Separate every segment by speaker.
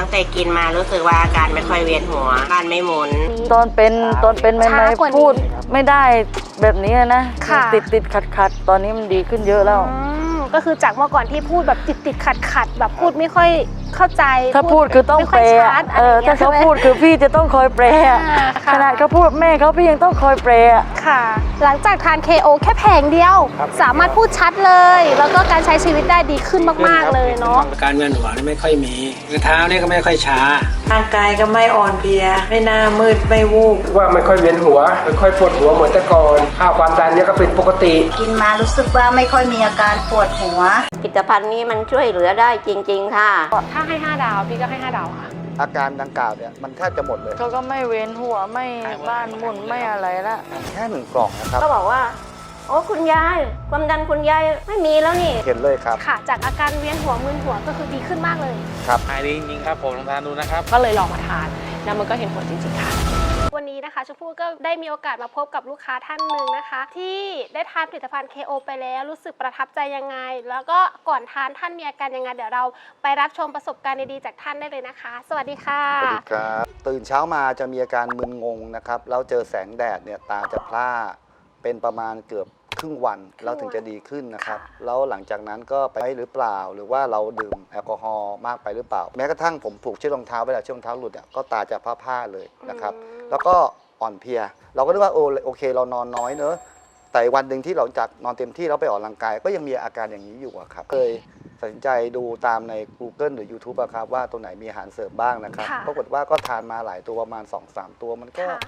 Speaker 1: ตั้งแต่กินมารู้สึกว่าอาการไม่ค่อยเวียนหัวบ้านไม่หมุน
Speaker 2: ตอนเป็นตอนเป็นใหม่
Speaker 3: ช้ากว่านี้
Speaker 2: ๆพูดไม่ได้แบบนี้นะ
Speaker 3: ค่ะ
Speaker 2: ติดติดขัดขัดๆ ตอนนี้มันดีขึ้นเยอะแล้ว
Speaker 3: อืมก็คือจากเมื่อก่อนที่พูดแบบติดติดขัดขัดๆแบบพูดไม่ค่อย เข้าใจ
Speaker 2: ถ้าพูดคือต้อง
Speaker 3: ไม่
Speaker 2: แป
Speaker 3: ค่
Speaker 2: ล
Speaker 3: อย
Speaker 2: อะ
Speaker 3: ชัด
Speaker 2: เออ
Speaker 3: อะไรอย่งงี้
Speaker 2: ถ้ายเขา
Speaker 3: ใช่ไหม
Speaker 2: พูดคือพี่จะต้องคอยแปลอะ
Speaker 3: อ่าค่ะ
Speaker 2: ขนาดเขาพูดแม่เขาพี่ยังต้องคอยแปลอะ
Speaker 3: ค่ะ หลังจากทาน KO แค่แผงเดียว
Speaker 4: ครับ
Speaker 3: สามารถพูดชัดเลย แล้วก็การใช้ชีวิตได้ดีขึ้นมากๆเลยเนาะ
Speaker 4: การเวียนหัวนี่ไม่ค่อยมีเท้านี่ก็ไม่ค่อยช้า
Speaker 2: ร่างกายก็ไม่อ่อนเพลียไม่หน้ามืดไม่วูบ
Speaker 5: ว่าไม่ค่อยเวียนหัวไม่ค่อยปวดหัวเหมือนแต่ก่อนค่าความดันเนี่ยก็เป็นปกติ
Speaker 6: กินมารู้สึกว่าไม่ค่อยมีอาการปวดหัว
Speaker 1: ผลิตภัณฑ์นี้มันช่วยเหลือได้จริง ๆ ค่ะ
Speaker 3: ถ้าให้ 5 ดาว พี่ก็ให้ 5 ดาวค่ะ
Speaker 7: อาการดังกล่าวเนี่ยมันแทบจะหมดเลย
Speaker 2: เขาก็ไม่เว้นหัวไม่บ้านหมุนไม่อะไรละ
Speaker 7: แค่หนึ่งกล่องนะครับ
Speaker 1: ก็บอกว่า โอ้คุณยายความดันคุณยายไม่มีแล้วนี่
Speaker 7: เห็นเลยครับ
Speaker 3: ค่ะ จากอาการเวียนหัวมึนหัวก็คือดีขึ้นมากเลย
Speaker 4: หายดีจริงๆครับผมลองทานดูนะครับ
Speaker 3: ก็เลยลองมาทานแล้วมันก็เห็นผลจริงๆค่ะ วันนี้นะคะชมพู่ก็ได้มีโอกาสมาพบกับลูกค้าท่านหนึ่งนะคะ ที่ได้ทานผลิตภัณฑ์ KO ไปแล้วรู้สึกประทับใจยังไง แล้วก็ก่อนทานท่านมีอาการยังไงเดี๋ยวเรา ไปรับชมประสบการณ์ดีๆจากท่านได้เลยนะคะ สวัสดีค่ะ
Speaker 7: สวัสดีครับตื่นเช้ามาจะมีอาการมึนงงนะครับแล้วเจอแสงแดดเนี่ยตาจะพร่าเป็นประมาณเกือบ ครึ่งวันเราถึงจะดีขึ้นนะครับ แล้วหลังจากนั้นก็ไปหรือเปล่า หรือว่าเราดื่มแอลกอฮอล์มากไปหรือเปล่า แม้กระทั่งผมผูกเชือกรองเท้าเวลาเชือกรองเท้าหลุดเนี่ยก็ตาจะพร่าๆเลยนะครับ
Speaker 3: อืม
Speaker 7: แล้วก็อ่อนเพลีย เราก็นึกว่าโอโอเคเรานอนน้อยเนอะแต่วันหนึ่งที่เราจากนอนเต็มที่เราไปออกกำลังกาย ก็ยังมีอาการอย่างนี้อยู่อะครับเคยตัดสินใจดูตามใน Google หรือ YouTube อะครับว่าตัวไหนมีอาหารเสริมบ้างนะครับ
Speaker 3: ค่ะ
Speaker 7: ปรากฏว่าก็ทานมาหลายตัวประมาณ 2-3 ตัวมันก็
Speaker 3: ค่ะ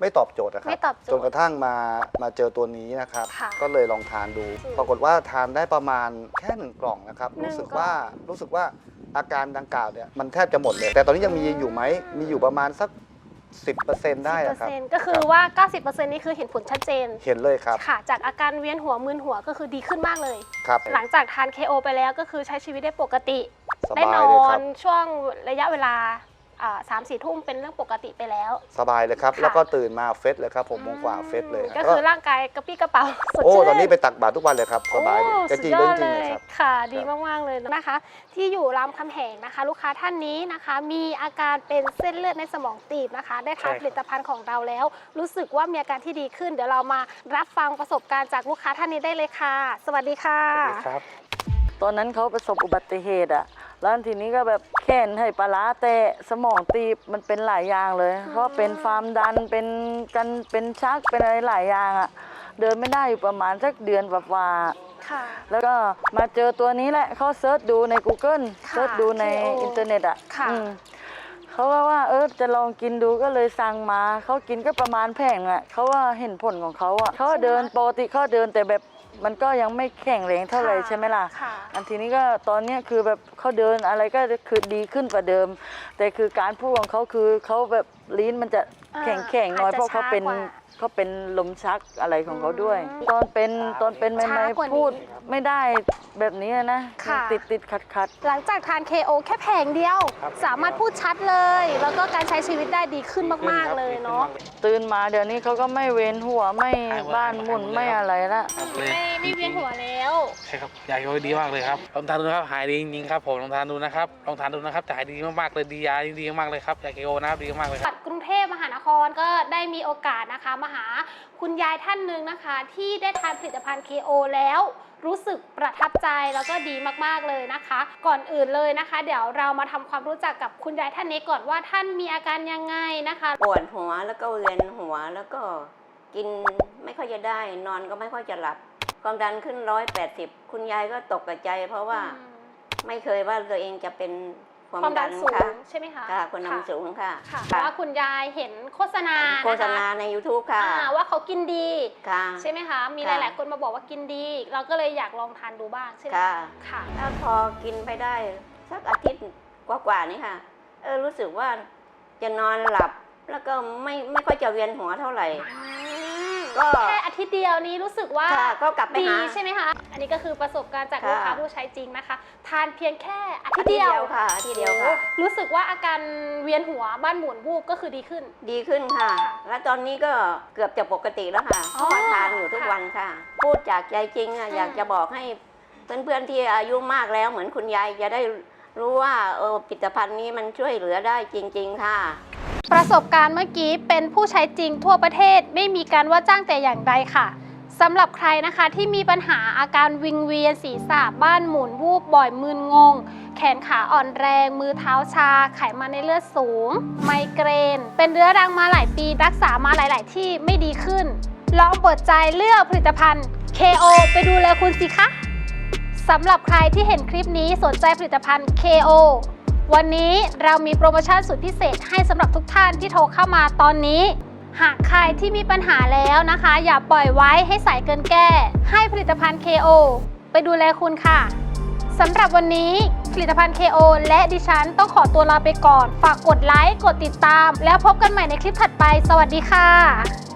Speaker 7: ไม่ตอบโจทย์นะครับ
Speaker 3: ไม่ตอบโจทย์
Speaker 7: จนกระทั่งมามาเจอตัวนี้นะครับ
Speaker 3: ค่ะ
Speaker 7: ก็เลยลองทานดู
Speaker 3: อืม
Speaker 7: ปรากฏว่าทานได้ประมาณแค่หนึ่งกล่องนะครับ
Speaker 3: หนึ่ง
Speaker 7: รู้สึก
Speaker 3: กล่อง
Speaker 7: ว่ารู้สึกว่าอาการดังกล่าวเนี่ยมันแทบจะหมดเลย แต่ตอนนี้ยังมีอยู่ไหมมีอยู่ประมาณสัก 10%ได้อะครับ
Speaker 3: 10%ก็คือว่า 90%นี่คือเห็นผลชัดเจน
Speaker 7: เห็นเลยครับ
Speaker 3: ค่ะ จากอาการเวียนหัวมึนหัวก็คือดีขึ้นมากเลย
Speaker 7: ครับ
Speaker 3: หลังจากทาน KO ไปแล้วก็คือใช้ชีวิตได้ปกติ
Speaker 7: ส
Speaker 3: ได้
Speaker 7: บาย
Speaker 3: น
Speaker 7: เลย
Speaker 3: อ
Speaker 7: ครั
Speaker 3: น
Speaker 7: บ
Speaker 3: ช่วงระยะเวลา สามสี่ทุ่มเป็นเรื่องปกติไปแล้ว
Speaker 7: สบายเลยครับ
Speaker 3: ค่ะ
Speaker 7: แล้วก็ตื่นมาเฟสเลยครับผมโมงกว่าเฟสเลย
Speaker 3: ก็คือร่างกายกระปี้กระเป๋าสด
Speaker 7: โอ้
Speaker 3: ชื่น
Speaker 7: ตอนนี้ไปตักบาตรทุกวันเลยครับสบายเลย
Speaker 3: โอ้
Speaker 7: จะจริง
Speaker 3: สุด
Speaker 7: เรื่
Speaker 3: ย
Speaker 7: อง
Speaker 3: อด
Speaker 7: จริง
Speaker 3: เล
Speaker 7: เลย
Speaker 3: ย
Speaker 7: ครับ
Speaker 3: ค่ะ ดี
Speaker 7: ครับ
Speaker 3: มากๆเลยนะคะ ที่อยู่รามคำแหงนะคะ ลูกค้าท่านนี้นะคะ มีอาการเป็นเส้นเลือดในสมองตีบนะคะ ได้ทาน
Speaker 4: ใช่ครับ
Speaker 3: ผลิตภัณฑ์ของเราแล้ว รู้สึกว่ามีอาการที่ดีขึ้น เดี๋ยวเรามารับฟังประสบการณ์จากลูกค้าท่านนี้ได้เลยค่ะ สวัสดีค่ะ
Speaker 4: ครับ
Speaker 2: ตอนนั้นเขาประสบอุบัติเหตุอะแล้วทีนี้ก็แบบแขนให้ปลาร้าเตะสมองตีบมันเป็นหลายอย่างเลย เพราะเป็นความดันเป็นกันเป็นชักเป็นอะไรหลายอย่างอะเดินไม่ได้อยู่ประมาณสักเดือนกว่าๆ
Speaker 3: ค่ะ
Speaker 2: แล้วก็มาเจอตัวนี้แหละเขาเซิร์ชดูใน Google
Speaker 3: ค่ะ
Speaker 2: เซิร์ชดูใน
Speaker 3: KO
Speaker 2: อินเทอร์เน็ตอะ
Speaker 3: ค่ะ
Speaker 2: อืมเขาก็ว่าเออจะลองกินดูก็เลยสั่งมา เขากินก็ประมาณแผงอะเขาว่าเห็นผลของเขาอะเขาเดินปกติเขาเดินแต่แบบ มันก็ยังไม่แข็งแรงเท่าไหร่ใช่ไหมล่ะ
Speaker 3: ค่ะ
Speaker 2: อันทีนี้ก็ตอนเนี้ยคือแบบเขาเดินอะไรก็คือดีขึ้นกว่าเดิม แต่คือการพูดของเขาคือเขาแบบ ลิ้นมันจะ
Speaker 3: อ่า
Speaker 2: แข็งแข็งๆหน้อย
Speaker 3: อาจจะ
Speaker 2: เพราะเขาเป็น
Speaker 3: ช้ากว่า
Speaker 2: เขาเป็นลมชักอะไรของเขาด้วย
Speaker 3: อืม
Speaker 2: ตอนเป็นตอนเป็นใหม่
Speaker 3: ช้ากว่านี้
Speaker 2: ๆพูดไม่ได้แบบนี้นะ
Speaker 3: ค่ะ
Speaker 2: ติดติดขัดขัด
Speaker 3: หลังจากทาน KO แค่แผงเดียว
Speaker 4: ครับ
Speaker 3: สามารถพูดชัดเลย แล้วก็การใช้ชีวิตได้ดีขึ้นมาก ๆ เลยเนาะ
Speaker 2: ตื่นมาเดี๋ยวนี้เขาก็ไม่เว้นหัวไม่
Speaker 4: หายหมด
Speaker 2: บ้านหมุน
Speaker 4: หายหมดเลย
Speaker 2: ไม่อะไรละ
Speaker 4: ครับเลย
Speaker 3: ไม่ไม่เวียนหัวแล้ว
Speaker 4: ใช่ครับยาโยดีมากเลยครับลองทานดูนะครับหายดีจริงๆครับผมลองทานดูนะครับลองทานดูนะครับจะหายดีมากๆเลยดียาดีมากเลยครับยาเคโอนะครับดีมากเลยครับ
Speaker 3: จัดกรุงเทพมหานครก็ได้มีโอกาสนะคะมาหาคุณยายท่านหนึ่งนะคะ ที่ได้ทานผลิตภัณฑ์ KO แล้วรู้สึกประทับใจแล้วก็ดีมากๆเลยนะคะ ก่อนอื่นเลยนะคะ เดี๋ยวเรามาทำความรู้จักกับคุณยายท่านนี้ก่อนว่าท่านมีอาการยังไงนะคะ
Speaker 1: ปวดหัวแล้วก็เวียนหัวแล้วก็กินไม่ค่อยจะได้ นอนก็ไม่ค่อยจะหลับ ความดันขึ้นร้อยแปดสิบคุณยายก็ตกกระใจเพราะว่าไม่เคยว่าตัวเองจะเป็น ความ
Speaker 3: ความดั
Speaker 1: ดั
Speaker 3: น
Speaker 1: น
Speaker 3: สูง
Speaker 1: ค่ะ
Speaker 3: ใช่ไหมคะ
Speaker 1: ค่ะความดันสูงค่ะ
Speaker 3: ค่ะเพราะว่าคุณยายเห็นโฆษณานะคะ
Speaker 1: โฆษณาใน YouTube ค่ะ
Speaker 3: อ่าว่าเขากินดี
Speaker 1: ค่ะ
Speaker 3: ใช่ไหมคะ มีห
Speaker 1: ค่ะ
Speaker 3: ลายๆคนมาบอกว่ากินดี เราก็เลยอยากลองทานดูบ้างใช่ไหม
Speaker 1: ค่ะ
Speaker 3: ค่ะ
Speaker 1: แล้วพอกินไปได้สักอาทิตย์กว่าๆนี่ค่ะ เออรู้สึกว่าจะนอนหลับแล้วก็ไม่ไม่ค่อยจะเวียนหัวเท่าไหร่ ก็
Speaker 3: แค่อาทิตย์เดียวนี้รู้สึกว่า
Speaker 1: ค่ะก็กลับไป
Speaker 3: ดี
Speaker 1: หา
Speaker 3: ใช่ไหมคะ อันนี้ก็คือประสบการณ์จาก
Speaker 1: ค่ะ
Speaker 3: ลูกค้าผู้ใช้จริงนะคะ ทานเพียงแค่อาทิ
Speaker 1: อา
Speaker 3: ตย์
Speaker 1: ทิตย์
Speaker 3: เดี
Speaker 1: เดี
Speaker 3: ย
Speaker 1: ยววค่ะอาทิตย์เดียวค่ะ
Speaker 3: โอ้รู้สึกว่าอาการเวียนหัวบ้านหมุนวูบก็คือดีขึ้น
Speaker 1: ดีขึ้นค่ะ และตอนนี้ก็เกือบจะปกติแล้วค่ะเพ
Speaker 3: อ๋อ
Speaker 1: ราะว่าทานอยู่ทุก
Speaker 3: ค่ะ
Speaker 1: วันค่ะ พูดจากใจจริงอะ
Speaker 3: อืม
Speaker 1: อยากจะบอกให้เพื่อนๆที่อายุมากแล้วเหมือนคุณยายจะได้รู้ว่าเออผลิตภัณฑ์นี้มันช่วยเหลือได้จริง ๆ ค่ะ
Speaker 3: ประสบการณ์เมื่อกี้เป็นผู้ใช้จริงทั่วประเทศไม่มีการว่าจ้างแต่อย่างใดค่ะสำหรับใครนะคะที่มีปัญหาอาการวิงเวียนศีรษะบ้านหมุนวูบบ่อยมึนงง แขนขาอ่อนแรง มือเท้าชา ไขมันในเลือดสูง ไมเกรน เป็นเรื้อรังมาหลายปี รักษามาหลาย ๆ ที่ไม่ดีขึ้น ลองเปิดใจเลือกผลิตภัณฑ์ KO ไปดูแลคุณสิคะสำหรับใครที่เห็นคลิปนี้สนใจผลิตภัณฑ์ KO วันนี้เรามีโปรโมชั่นสุดพิเศษให้สำหรับทุกท่านที่โทรเข้ามาตอนนี้ หากใครที่มีปัญหาแล้วนะคะ อย่าปล่อยไว้ให้สายเกินแก้ ให้ผลิตภัณฑ์ KO ไปดูแลคุณค่ะสำหรับวันนี้ผลิตภัณฑ์ KO และดิฉันต้องขอตัวลาไปก่อน ฝากกดไลค์ กดติดตาม แล้วพบกันใหม่ในคลิปถัดไป สวัสดีค่ะ